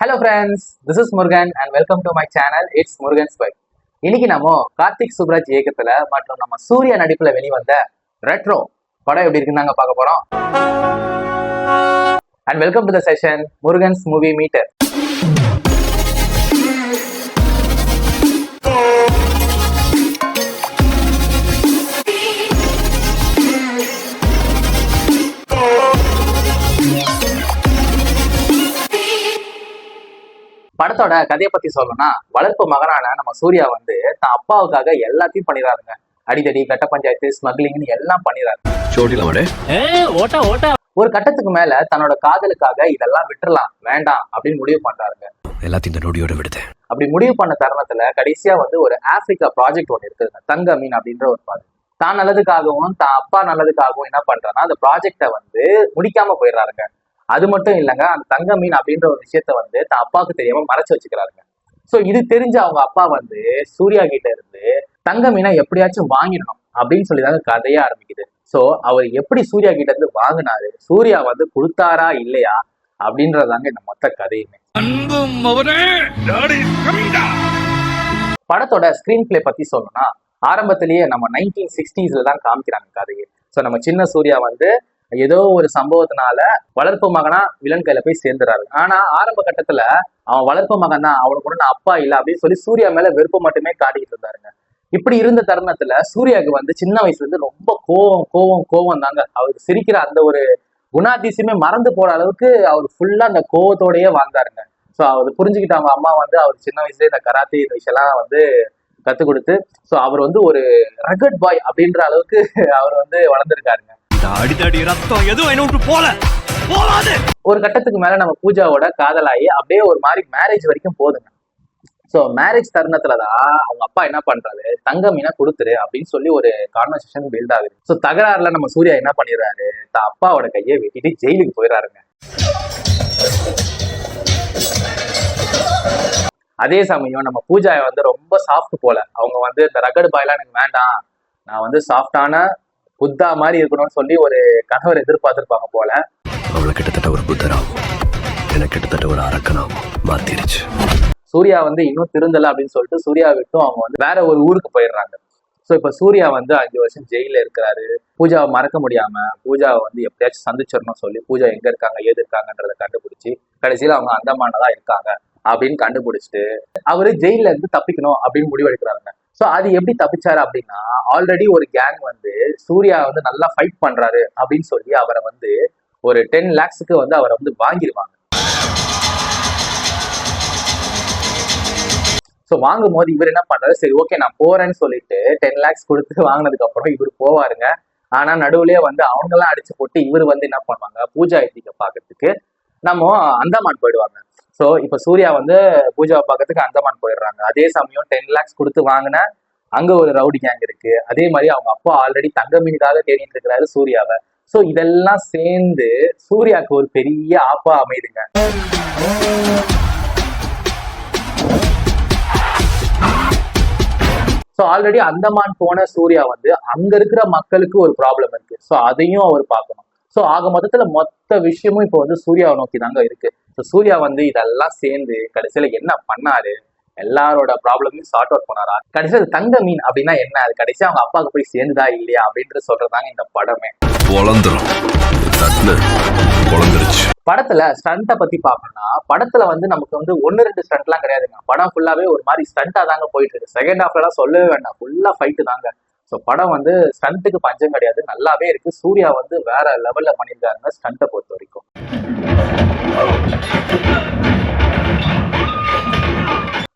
Hello friends this is Murugan and welcome to my channel it's Murugan's by இன்னைக்கு நம்ம கார்த்திக் சுப்ராஜ் இயக்கத்துல மற்றும் நம்ம சூர்யா நடிப்புல வெளிவந்த ரெட்ரோ படம் எப்படி இருக்குன்னு நாங்க பார்க்க போறோம். And welcome to the session Murugan's movie meter படத்தோட கதையை பத்தி சொல்லணும்னா வளர்ப்பு மகனான நம்ம சூர்யா வந்து தன் அப்பாவுக்காக எல்லாத்தையும் பண்ணிடுறாருங்க. அடிதடி கட்ட பஞ்சாயத்து ஸ்மக்லிங்னு எல்லாம் பண்ணிடுறாரு. ஒரு கட்டத்துக்கு மேல தன்னோட காதலுக்காக இதெல்லாம் விட்டுறலாம் வேண்டாம் அப்படின்னு முடிவு பண்றாருங்க. எல்லாத்தையும் நொடியோட விடுது. அப்படி முடிவு பண்ண தருணத்துல கடைசியா வந்து ஒரு ஆப்பிரிக்கா ப்ராஜெக்ட் ஒன்று இருக்குங்க தங்க மீன் அப்படின்ற ஒரு பாடு தான் நல்லதுக்காகவும் தான் அப்பா நல்லதுக்காகவும் என்ன பண்றாருன்னா அந்த ப்ராஜெக்டை வந்து முடிக்காம போயிடுறாருங்க. அது மட்டும் இல்லைங்க அந்த தங்க மீன் அப்படின்ற ஒரு விஷயத்த வந்து தான் அப்பாவுக்கு தெரியாம மறைச்சு வச்சுக்கிறாருங்க. சோ இது தெரிஞ்ச அவங்க அப்பா வந்து சூர்யா கிட்ட இருந்து தங்க மீனை எப்படியாச்சும் வாங்கிடணும் அப்படின்னு சொல்லி தாங்க கதையே ஆரம்பிக்குது. சோ அவர் எப்படி சூர்யா கிட்ட இருந்து வாங்கினாரு? சூர்யா வந்து கொடுத்தாரா இல்லையா? அப்படின்றதாங்க இந்த மொத்த கதையுமே. படத்தோட ஸ்கிரீன் பிளே பத்தி சொல்லணும்னா ஆரம்பத்திலேயே நம்ம நைன்டீன் சிக்ஸ்டீஸ்ல தான் காமிக்கிறாங்க கதையை. ஸோ நம்ம சின்ன சூர்யா வந்து ஏதோ ஒரு சம்பவத்தினால வளர்ப்பு மகனா வில்லன் கையில போய் சேர்ந்துறாரு. ஆனா ஆரம்ப கட்டத்துல அவன் வளர்ப்பு மகன் தான் அவனுக்கு கூட நான் அப்பா இல்லை அப்படின்னு சொல்லி சூர்யா மேல வெறுப்பு மட்டுமே காட்டிக்கிட்டு இருந்தாருங்க. இப்படி இருந்த தருணத்துல சூர்யாவுக்கு வந்து சின்ன வயசுல இருந்து ரொம்ப கோவம் கோவம் கோவம் தாங்க. அவருக்கு சிரிக்கிற அந்த ஒரு குணாதிசயமே மறந்து போற அளவுக்கு அவர் ஃபுல்லா அந்த கோவத்தோடயே வாழ்ந்தாருங்க. ஸோ அவர் புரிஞ்சுக்கிட்ட அவங்க அம்மா வந்து அவர் சின்ன வயசுல இந்த கராத்தே இந்த விஷயம்லாம் வந்து கத்து கொடுத்து ஸோ அவர் வந்து ஒரு ரகட் பாய் அப்படின்ற அளவுக்கு அவர் வந்து வளர்ந்துருக்காருங்க. அடித்தடி ரத்தம் எதுவும் என்ன விட்டு போல. போகாது. ஒரு கட்டத்துக்கு மேல நம்ம பூஜாவோட காதலாகி அப்படியே ஒரு மாதிரி மேரேஜ் வரைக்கும் போதுங்க. ஸோ மேரேஜ் தருணத்துலதான் அவங்க அப்பா என்ன பண்றாரு? தங்க மீனை கொடுத்துரு அப்படின்னு சொல்லி ஒரு கான்வர்சேஷன் பில்ட் ஆகுது. ஸோ தகராறுல நம்ம சூர்யா என்ன பண்ணிடுறாரு? தான் அப்பாவோட கையை வெட்டிட்டு ஜெயிலுக்கு போயிடுறாருங்க. அதே சமயம் நம்ம பூஜாவை வந்து ரொம்ப சாஃப்ட் போல. அவங்க வந்து இந்த ரகடு பாயெல்லாம் எனக்கு வேண்டாம். நான் வந்து சாஃப்டான புத்தா மாதிரி இருக்கணும்னு சொல்லி ஒரு கணவர் எதிர்பார்த்திருப்பாங்க போல. அவளை கிட்டத்தட்ட ஒரு புத்தராகும் எனக்கு கிட்டத்தட்ட ஒரு அரக்கனாகும் மாத்திருச்சு. சூர்யா வந்து இன்னும் திருந்தல அப்படின்னு சொல்லிட்டு சூர்யா விட்டும் அவங்க வந்து வேற ஒரு ஊருக்கு போயிடுறாங்க. ஸோ இப்போ சூர்யா வந்து அஞ்சு வருஷம் ஜெயில இருக்கிறாரு. பூஜாவை மறக்க முடியாம பூஜாவை வந்து எப்படியாச்சும் சந்திச்சிடணும் சொல்லி பூஜா எங்க இருக்காங்க ஏது இருக்காங்கன்றத கண்டுபிடிச்சு கடைசியில அவங்க அந்தமானதான் தான் இருக்காங்க அப்படின்னு கண்டுபிடிச்சிட்டு அவரு ஜெயில இருந்து தப்பிக்கணும் அப்படின்னு முடிவெடுக்கிறாங்க ஸோ அது எப்படி தப்பிச்சாரு அப்படின்னா ஆல்ரெடி ஒரு கேங் வந்து சூர்யா வந்து நல்லா ஃபைட் பண்றாரு அப்படின்னு சொல்லி அவரை வந்து ஒரு டென் லேக்ஸுக்கு வந்து அவரை வந்து வாங்கிடுவாங்க ஸோ வாங்கும் போது இவர் என்ன பண்றாரு? சரி ஓகே நான் போறேன்னு சொல்லிட்டு டென் லேக்ஸ் கொடுத்து வாங்கினதுக்கு அப்புறம் இவர் போவாருங்க. ஆனா நடுவுலயே வந்து அவங்கெல்லாம் அடிச்சு போட்டு இவர் வந்து என்ன பண்ணுவாங்க? பூஜா எத்திக்க பார்க்கறதுக்கு நம்ம அந்தமான் போயிடுவாங்க. ஸோ இப்போ சூர்யா வந்து பூஜாவை பார்க்கறதுக்கு அந்தமான் போயிடுறாங்க. அதே சமயம் டென் லேக்ஸ் கொடுத்து வாங்கின அங்க ஒரு ரவுடி கேங் இருக்கு. அதே மாதிரி அவங்க அப்பா ஆல்ரெடி தங்க மீனுக்காக தேடிட்டு இருக்கிறாரு சூர்யாவை. ஸோ இதெல்லாம் சேர்ந்து சூர்யாவுக்கு ஒரு பெரிய ஆப்பா அமையுதுங்க ஸோ ஆல்ரெடி அந்தமான் போன சூர்யா வந்து அங்க இருக்கிற மக்களுக்கு ஒரு ப்ராப்ளம் இருக்கு. ஸோ அதையும் அவர் பார்க்கணும். ஸோ ஆக மொத்தத்துல மொத்த விஷயமும் இப்போ வந்து சூர்யாவை நோக்கி தாங்க இருக்கு. ஸோ சூர்யா வந்து இதெல்லாம் சேர்ந்து கடைசியில என்ன பண்ணாரு? எல்லாரோட ப்ராப்ளமையும் சார்ட் அவுட் பண்ணாரா? கடைசியில் தங்க மீன் அப்படின்னா என்ன? அது கடைசியா அவங்க அப்பாவுக்கு போய் சேர்ந்துதா இல்லையா அப்படின்றது சொல்றதாங்க இந்த படமே. படத்துல ஸ்டண்ட்டை பத்தி பார்க்கணும்னா படத்துல வந்து நமக்கு வந்து ஒன்னு ரெண்டு ஸ்டண்ட்லாம் கிடையாதுங்க. படம் ஃபுல்லாவே ஒரு மாதிரி ஸ்டண்டா தாங்க போயிட்டு இருக்கு. செகண்ட் ஹாஃப்லாம் சொல்லவே வேண்டாம். ஃபுல்லா ஃபைட்டு தாங்க. ஸோ படம் வந்து ஸ்டண்ட்டுக்கு பஞ்சம் கிடையாது. நல்லாவே இருக்கு. சூர்யா வந்து வேற லெவல்ல பண்ணியிருக்காருங்க ஸ்டண்ட்டை பொறுத்த வரைக்கும்.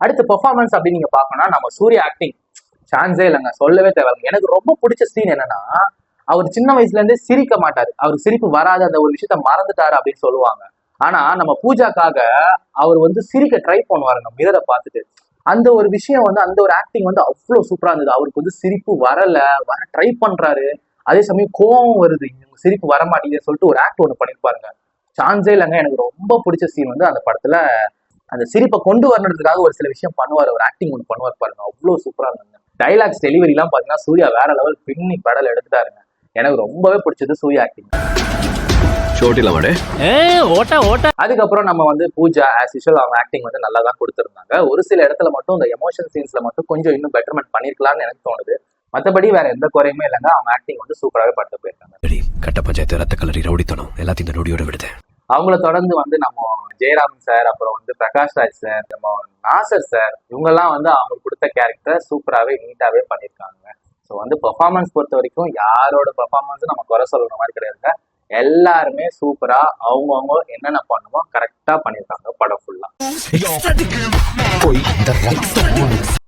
அடுத்து பெர்ஃபார்மன்ஸ் அப்படின்னு நீங்க பாக்கணும்னா நம்ம சூர்யா ஆக்டிங் சான்ஸே இல்லைங்க சொல்லவே தேவையில்லைங்க எனக்கு ரொம்ப பிடிச்ச சீன் என்னன்னா அவர் சின்ன வயசுல இருந்தே சிரிக்க மாட்டாரு. அவர் சிரிப்பு வராது அந்த ஒரு விஷயத்த மறந்துட்டாரு அப்படின்னு சொல்லுவாங்க. ஆனா நம்ம பூஜாக்காக அவர் வந்து சிரிக்க ட்ரை பண்ணுவாருங்க மிரரை பார்த்துட்டு. அந்த ஒரு விஷயம் வந்து அந்த ஒரு ஆக்டிங் வந்து அவ்வளோ சூப்பரா இருந்தது. அவருக்கு வந்து சிரிப்பு வரல வர ட்ரை பண்றாரு. அதே சமயம் கோவம் வருது சிரிப்பு வர மாட்டேங்குதுன்னு சொல்லிட்டு ஒரு ஆக்ட் ஒன்று பண்ணியிருப்பாருங்க சான்ஸே இல்லைங்க. எனக்கு ரொம்ப பிடிச்ச சீன் வந்து அந்த படத்துல அந்த சிரிப்பை கொண்டு வரணுன்றதுக்காக ஒரு சில விஷயம் பண்ணுவார். ஒரு ஆக்டிங் ஒன்று பண்ணுவார் பாருங்க. அவ்வளோ சூப்பரா இருந்தது டைலாக்ஸ் டெலிவரிலாம் பார்த்தீங்கன்னா சூர்யா வேற லெவல் பின்னி பெடல் எடுத்துட்டாருங்க. எனக்கு ரொம்பவே பிடிச்சது சூர்யா ஆக்டிங் ஷோட்டிலாமாடே ஏ ஓட்ட ஓட்ட. அதுக்கப்புறம் நம்ம வந்து பூஜா ஆஸ் யூஷுவல் அவங்க ஆக்டிங் வந்து நல்லா தான் கொடுத்துருந்தாங்க. ஒரு சில இடத்துல மட்டும் இந்த எமோஷன் சீன்ஸ்ல மட்டும் கொஞ்சம் இன்னும் பெட்டர்மெண்ட் பண்ணிருக்கலாம்னு எனக்கு தோணுது. மற்றபடி வேற எந்த குறையுமே இல்லைங்க. அவங்க ஆக்டிங் வந்து சூப்பராகவே பட்டு போயிருக்காங்க. கட்ட பஞ்சாயத்து ரத்த கலரி ரவுடித்தனம். எல்லாத்தையும் இந்த நொடியோட விடுதேன். அவங்கள தொடர்ந்து வந்து நம்ம ஜெயராமன் சார் அப்புறம் வந்து பிரகாஷ் ராஜ் சார் நம்ம நாசர் சார் இவங்கெல்லாம் வந்து அவங்களுக்கு கொடுத்த கேரக்டர் சூப்பராகவே நீட்டாகவே பண்ணியிருக்காங்க. ஸோ வந்து பெர்ஃபார்மன்ஸ் பொறுத்த வரைக்கும் யாரோட பெர்ஃபார்மன்ஸும் நம்ம குறை சொல்ற மாதிரி கிடையாதுங்க. எல்லாருமே சூப்பரா அவங்கவுங்க என்னென்ன பண்ணுமோ கரெக்டா பண்ணியிருக்காங்க படம் ஃபுல்லா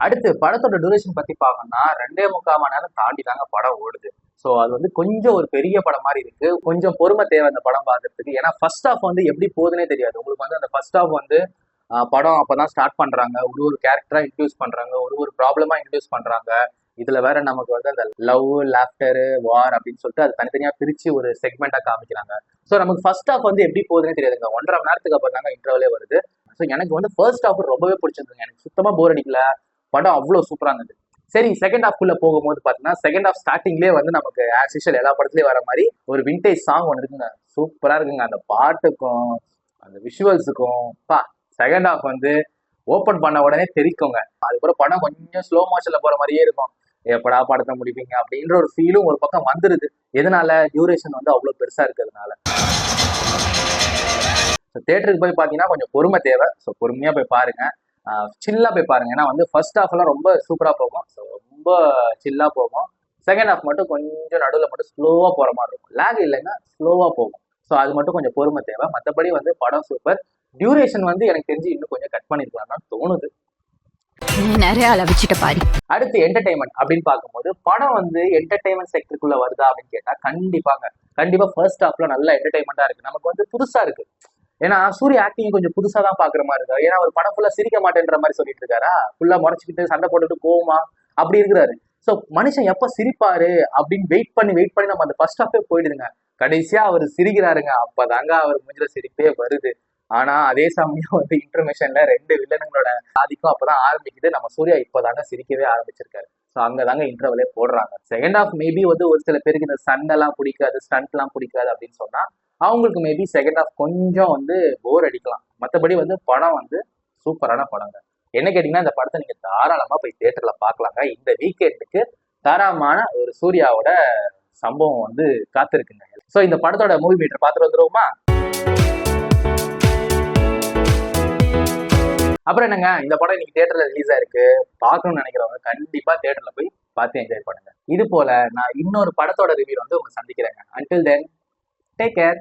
அடுத்து படத்தோட டூரேஷன் பத்தி பார்க்கணும்னா ரெண்டே முக்கால் மணி நேரம் தாண்டி தாங்க படம் ஓடுது. ஸோ அது வந்து கொஞ்சம் ஒரு பெரிய படம் மாதிரி இருக்கு. கொஞ்சம் பொறுமை தேவை அந்த படம் பார்க்கறதுக்கு. ஏன்னா ஃபர்ஸ்ட் ஆஃப் வந்து எப்படி போகுதுன்னே தெரியாது. உங்களுக்கு வந்து அந்த ஃபர்ஸ்ட் ஆஃப் வந்து படம் அப்பதான் ஸ்டார்ட் பண்றாங்க. ஒரு ஒரு கேரக்டரா இன்ட்ரடியூஸ் பண்றாங்க. ஒரு ஒரு ப்ராப்ளமா இன்ட்ரடியூஸ் பண்றாங்க. இதுல வேற நமக்கு வந்து அந்த லவ் லாஃப்டர் வார் அப்படின்னு சொல்லிட்டு அது தனித்தனியா பிரிச்சு ஒரு செக்மெண்டா காமிக்கிறாங்க. ஸோ நமக்கு ஃபர்ஸ்ட் ஹாஃப் வந்து எப்படி போகுதுன்னு தெரியாதுங்க. ஒன்றரை மணி நேரத்துக்கு அப்புறம் தாங்க இன்டர்வலே வருது. ஸோ எனக்கு வந்து ஃபர்ஸ்ட் ஹாஃப் ரொம்பவே பிடிச்சிருந்துங்க எனக்கு சுத்தமா போர் அடிக்கல. படம் அவ்வளோ சூப்பரா இருந்தது. சரி செகண்ட் ஹாஃப்குள்ள போகும்போது பார்த்தீங்கன்னா செகண்ட் ஹாஃப் ஸ்டார்டிங்லேயே வந்து நமக்கு ஆஸ் யூஷுவல் எல்லா படத்துலயும் வர மாதிரி ஒரு விண்டேஜ் சாங் ஒன்று இருக்குங்க. சூப்பரா இருக்குங்க. அந்த பாட்டுக்கும் அந்த விஷுவல்ஸுக்கும் பா செகண்ட் ஹாஃப் வந்து ஓப்பன் பண்ண உடனே தெரிக்குங்க. அதுக்கப்புறம் படம் கொஞ்சம் ஸ்லோ மோஷன்ல போற மாதிரியே இருக்கும். எப்படா படத்தை முடிப்பீங்க அப்படின்ற ஒரு ஃபீலும் ஒரு பக்கம் வந்துருது. எதனால? டியூரேஷன் வந்து அவ்வளோ பெருசா இருக்கிறதுனால. ஸோ தேட்டருக்கு போய் பார்த்தீங்கன்னா கொஞ்சம் பொறுமை தேவை. ஸோ பொறுமையாக போய் பாருங்க. சில்லாக போய் பாருங்க. ஏன்னா வந்து ஃபர்ஸ்ட் ஹாஃப்லாம் ரொம்ப சூப்பராக போகும். ஸோ ரொம்ப சில்லாக போகும். செகண்ட் ஹாஃப் மட்டும் கொஞ்சம் நடுவில் மட்டும் ஸ்லோவாக போகிற மாதிரி இருக்கும். லேக் இல்லைன்னா ஸ்லோவாக போகும். ஸோ அது மட்டும் கொஞ்சம் பொறுமை தேவை. மற்றபடி வந்து படம் சூப்பர் டியூரேஷன் வந்து எனக்கு தெரிஞ்சு இன்னும் கொஞ்சம் கட் பண்ணிருக்கலாம் தோணுது. நிறைய அளவிச்சிட்ட பாரு. அடுத்து என்டர்டைன்மெண்ட் அப்படின்னு பார்க்கும்போது படம் வந்து என்டர்டைன்மெண்ட் செக்டருக்குள்ள வருதா அப்படின்னு கேட்டா கண்டிப்பாங்க. கண்டிப்பா ஃபர்ஸ்ட் ஹாஃப்ல நல்ல என்டர்டைன்மெண்டா இருக்கு. நமக்கு வந்து புதுசா இருக்கு. ஏன்னா சூரிய ஆக்டிங் கொஞ்சம் புதுசா தான் பாக்குற மாதிரி இருக்கு? ஏன்னா ஒரு படம் ஃபுல்லா சிரிக்க மாட்டேன்ற மாதிரி சொல்லிட்டு இருக்காரா? ஃபுல்லா முறைச்சிக்கிட்டு சண்டை போட்டுட்டு கோவமா? அப்படி இருக்கிறாரு. ஸோ மனுஷன் எப்ப சிரிப்பாரு அப்படின்னு வெயிட் பண்ணி வெயிட் பண்ணி நம்ம அந்த ஃபர்ஸ்ட் ஹாஃபே போயிடுதுங்க. கடைசியா அவர் சிரிக்கிறாருங்க. அப்பதாங்க அவர் முடிஞ்ச சிரிப்பே வருது. ஆனா அதே சமயம் வந்து இன்டர்மேஷன்ல ரெண்டு வில்லனுங்களோட ஆதிக்கம் அப்பதான் ஆரம்பிக்குது. நம்ம சூர்யா இப்பதாங்க சிரிக்கவே ஆரம்பிச்சிருக்காரு. ஸோ அங்கதாங்க இன்டர்வலே போடுறாங்க. செகண்ட் ஆஃப் மேபி வந்து ஒரு சில பேருக்கு இந்த சண்டெல்லாம் பிடிக்காது ஸ்டண்ட்லாம் பிடிக்காது அப்படின்னு சொன்னா அவங்களுக்கு மேபி செகண்ட் ஆஃப் கொஞ்சம் வந்து போர் அடிக்கலாம். மற்றபடி வந்து படம் வந்து சூப்பரான படங்க. என்ன கேட்டீங்கன்னா இந்த படத்தை நீங்க தாராளமா போய் தியேட்டர்ல பார்க்கலாங்க. இந்த வீக்கெண்டுக்கு தாராளமான ஒரு சூர்யாவோட சம்பவம் வந்து காத்திருக்குங்க. ஸோ இந்த படத்தோட மூவி மீட்டர் பார்த்துட்டு வந்துருவோமா? அப்புறம் என்னங்க இந்த படம் இன்னைக்கு தேட்டர்ல ரிலீஸ் ஆயிருக்கு. பார்க்கணும்னு நினைக்கிறவங்க கண்டிப்பா தேட்டர்ல போய் பார்த்து என்ஜாய் பண்ணுங்க. இது போல நான் இன்னொரு படத்தோட ரிவியூ வந்து உங்களை சந்திக்கிறேங்க. Until then take care